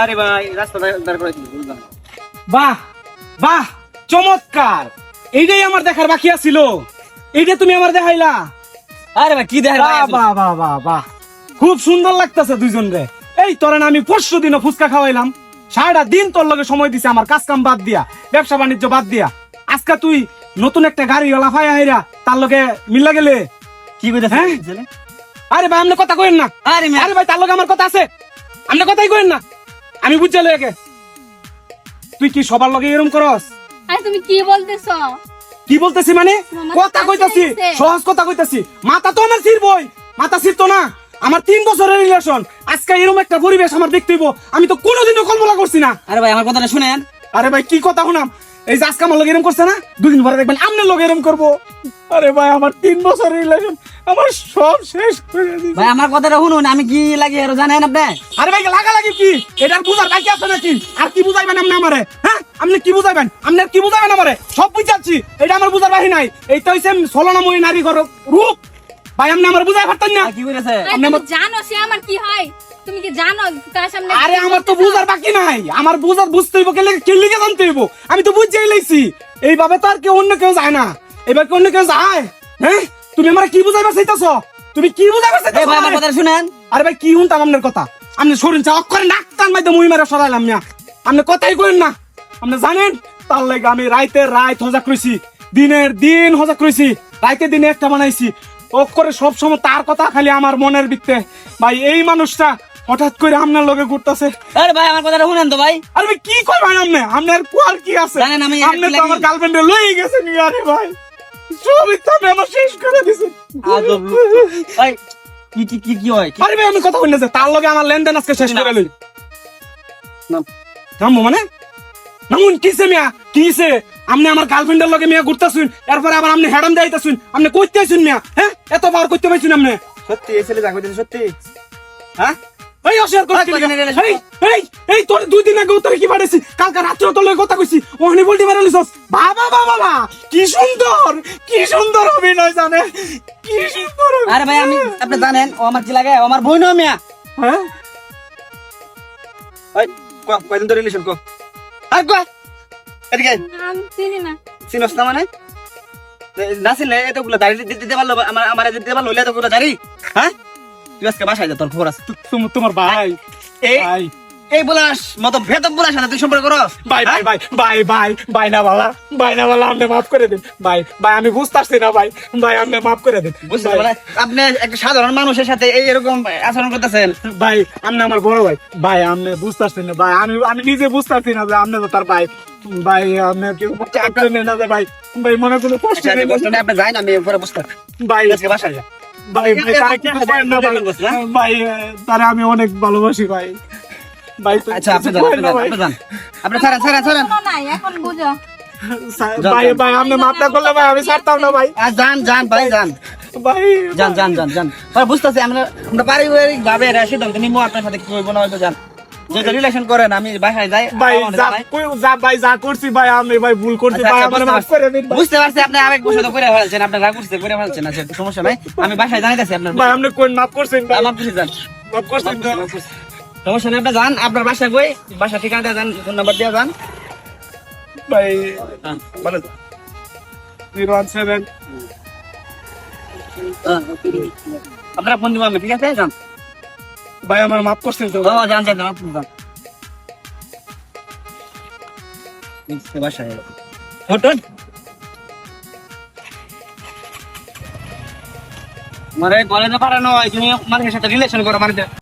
আরে ভাই রাস্তা দাঁড় করে বাহ বাহ চমৎকার। এইটাই আমার দেখার বাকি আছিল। এইটা তুমি আমার দেখাইলা। আরে ভাই কি দেখেন বাহ বাহ বাহ বাহ বাহ। খুব সুন্দর লাগতেছে দুইজন রে। এই তোরে না আমি পরশু দিনও ফুচকা খাওয়াইলাম। সারাটা দিন তোর লগে সময় দিছে আমার কাজ কাম বাদ দিয়া ব্যবসা বাণিজ্য বাদ দিয়া। আজকে তুই নতুন একটা গাড়ি ওলা হাইরা তার লগে মিল্লা গেলে। কি কইতাছ হ্যাঁ? আরে ভাই আপনি কথা কইেন না। আরে আরে ভাই তার লগে আমার কথা আছে। আপনি কথাই কইেন না। আমি বুঝতে লেগে। তুই কি সবার লগে এরকম করস? আরে তুমি কি বলতেছো? কি বলতেছি মানে? কথা কইতাছি সহজ কথা কইতাছি। মাথা তো আমার ছিড়বই। মাথা ছিড়তো না। আমার তিন বছরের রিলেশন আজকে এরকম একটা পরিবেশ আমার দেখতে হইবো। আমি তো কোনোদিনও কল্পনা করছি না। আরে ভাই আমার কথাটা শুনেন। আরে ভাই কি কথা শুনাম? এই যে আজকে আমার লোক এরকম করছে না? দুদিন পরে দেখবেন আপনার লোক এরকম করব। আরে ভাই আমার তিন বছরের রিলেশন আমার সব শেষ করে ভাই আমার কথাটা শুনুন আমি কি লাগি আর জানেন আপনি? আরে ভাই লাগা লাগি কি? এটার বুঝার বাকি আছে নাকি? আর কি বুঝাইবেন আপনি আমারে? হ্যাঁ? আপনি কি বুঝাইবেন? আপনি আর কি বুঝাইবেন আমারে? সব বুঝাচ্ছি এটা আমার বুঝার বাকি নাই। এইটা হইছে ছলনাময়ী নারী ঘর রূপ। ভাই আপনি আমার বুঝাই পারতেন না। কি কইতাছে? আরে আপনি আমার- জানো সে আমার কি হয়? তুমি কি জানো তার সামনে আরে আমার তো বুঝার বাকি নাই। আমার বুঝার বুঝতে হইব কেলে কি লিখে জানতে হইব? আমি তো বুঝেই লাইছি। এইভাবে তো আর কেউ অন্য কেউ যায় না। এবার কি অন্য কেউ যায়? হ্যাঁ? তুমি আমার কি বুঝাইবার চাইতেছ? তুমি কি বুঝাইবার এই ভাই আমার চাইতেছ? কথাটা শুনেন। আরে ভাই কি শুনতাম আপনার কথা? আপনি শরীর চা অক্ষরে নাকতান মাইতে মুই মারা সরাইলাম না। আপনি কথাই করেন না। আপনি জানেন তার লাগে আমি রাইতে রাইত হজা করেছি। দিনের দিন হজা করেছি। রাইতে দিনে একটা বানাইছি। অক্ষরে সব সময় তার কথা খালি আমার মনের ভিত্তে। ভাই এই মানুষটা হঠাৎ করে আপনার লগে ঘুরতেছে। আরে ভাই আমার কথাটা শুনেন তো ভাই। আরে ভাই কি কই ভাই আপনি? আপনার কোয়ার কি আছে? জানেন আমি আপনি তো আমার গার্লফ্রেন্ডে লই গেছেন আরে ভাই। সবই তো আপনি আমার শেষ করে দিছেন। আজব লোক। ভাই কি কি কি কি হয়? আরে ভাই আমি কথা বলি না যে তার লগে আমার লেনদেন আজকে শেষ করে লই। নাম। থামবো মানে? নামুন কিসে মিয়া? কিসে আপনি আমার গার্লফ্রেন্ডের লগে মিয়া ঘুরতেছুন এরপরে আবার আপনি হেডাম যাইতেছুন আপনি কইতে আইছুন মিয়া হ্যাঁ? এত বার করতে পাইছুন আপনি সত্যি এই ছেলে যা সত্যি। হ্যাঁ? এই অশেয়ার করছিস কয়দিন এই এই এই তোর দুই দিন আগে তোর কি পাঠাইছি কালকে রাত্রে তোর লগে কথা কইছি। ওখানে বলতে পারে লিসস বাবা বাবা বাবা কি সুন্দর কি সুন্দর অভিনয় জানে। কি সুন্দর অভিনয়। আরে ভাই আমি আপনি জানেন ও আমার কি লাগে? ও আমার বোন মিয়া। হ্যাঁ? ওই কয়দিন ধরে রিলেশন কো? আর এদিকে চিনি না। চিনস না মানে? এ- না চিনলে এতগুলো দাড়ি দিতে দিতে পারল আমার আমার দিতে পারল হলে এতগুলো দাড়ি? হ্যাঁ? তুই আজকে বাসায় যা তোর খবর আছে। তুম- তোমার ভাই। এই ভাই। এই বলাস মতো ভেতম বলাস না তুই সম্পর্ক করস। ভাই ভাই ভাই ভাই ভাই ভাই না বালা ভাই না বালা আপনি মাফ করে দিন। ভাই ভাই আমি বুঝতে পারছি না ভাই ভাই আপনি মাফ করে দিন। বুঝতে ভাই, আপনি একটা সাধারণ মানুষের সাথে এই এরকম আচরণ করতেছেন। ভাই আপনি আমার বড় ভাই। ভাই আপনি বুঝতে পারছেন না ভাই আমি আমি নিজে বুঝতে পারছি না যে আপনি তো তার ভাই ভাই আপনি কেউ চাপ করে নেন না ভাই ভাই মনে কোনো কষ্ট আচ্ছা, নেই কষ্ট নেই, আপনি যাই না আমি পরে বুঝতে ভাই আজকে বাসায় যা। কি ভাই ভাই তারা আমি অনেক ভালোবাসি ভাই ভাই আচ্ছা আপনি যান আপনি ছাড়েন ছাড়েন ছাড়েন। নাই এখন বুঝো। ভাই ভাই আপনি মাফ করলে ভাই আমি ছাড়তাম না ভাই। যান যান ভাই যান। ভাই যান যান যান যান। পরে বুঝতেছি আমরা আমরা পারিবারিক ভাবে এটা সিদ্ধান্ত নিবো আপনার সাথে কি হইব না হইব যান। যেটা রিলেশন করেন আমি বাসায় যাই ভাই যা জানাই। ভাই যা করছি ভাই আমি ভাই ভুল করছি আচ্ছা, ভাই আচ্ছা, আমার বুঝতে মাফ করে দিন বুঝতে পারছি আপনি আবেগ বসে করে ফেলছেন আপনার রাগ করছে করে ফেলছেন আচ্ছা সমস্যা নাই। আমি বাসায় জানাইতেছি আপনার ভাই আপনি কোন মাফ করছেন ভাই। আমার খুশি যান। মাফ করছেন তো? সমস্যা নেই আপনি যান আপনার বাসায় বই বাসা ঠিকানা দিয়ে যান। ফোন নাম্বার দিয়ে যান ভাই জিরো ওয়ান সেভেন আপনারা ফোন দিব আমি ঠিক আছে? যান। ভাই আমার মাফ করছেন তো। যান যান যান আপনি যান। বাসায় হটন মানে কলেজে পাঠানো হয় তুমি মানুষের সাথে রিলেশন করো মানে